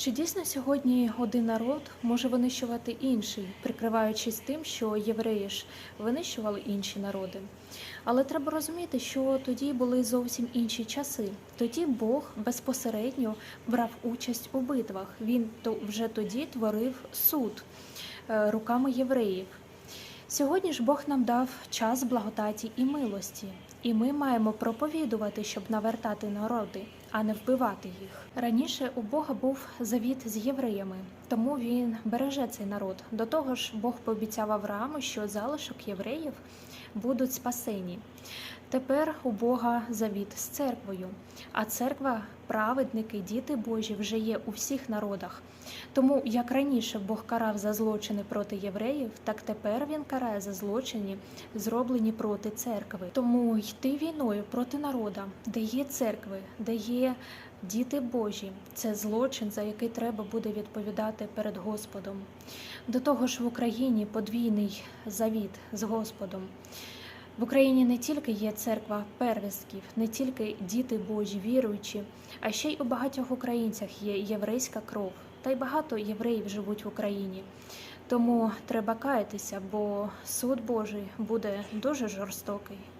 Чи дійсно сьогодні один народ може винищувати інший, прикриваючись тим, що євреї ж винищували інші народи? Але треба розуміти, що тоді були зовсім інші часи. Тоді Бог безпосередньо брав участь у битвах. Він то вже тоді творив суд е, руками євреїв. Сьогодні ж Бог нам дав час благодаті і милості, і ми маємо проповідувати, щоб навертати народи, а не вбивати їх. Раніше у Бога був завіт з євреями, тому він береже цей народ. До того ж, Бог пообіцяв Аврааму, що залишок євреїв будуть спасені. Тепер у Бога завіт з церквою, а церква, праведники, діти Божі вже є у всіх народах. Тому як раніше Бог карав за злочини проти євреїв, так тепер він карає за злочини, зроблені проти церкви. Тому йти війною проти народа, де є церкви, де є діти Божі, це злочин, за який треба буде відповідати перед Господом. До того ж, в Україні подвійний завіт з Господом. В Україні не тільки є церква первістків, не тільки діти Божі, віруючі, а ще й у багатьох українцях є єврейська кров, та й багато євреїв живуть в Україні. Тому треба каятися, бо суд Божий буде дуже жорстокий.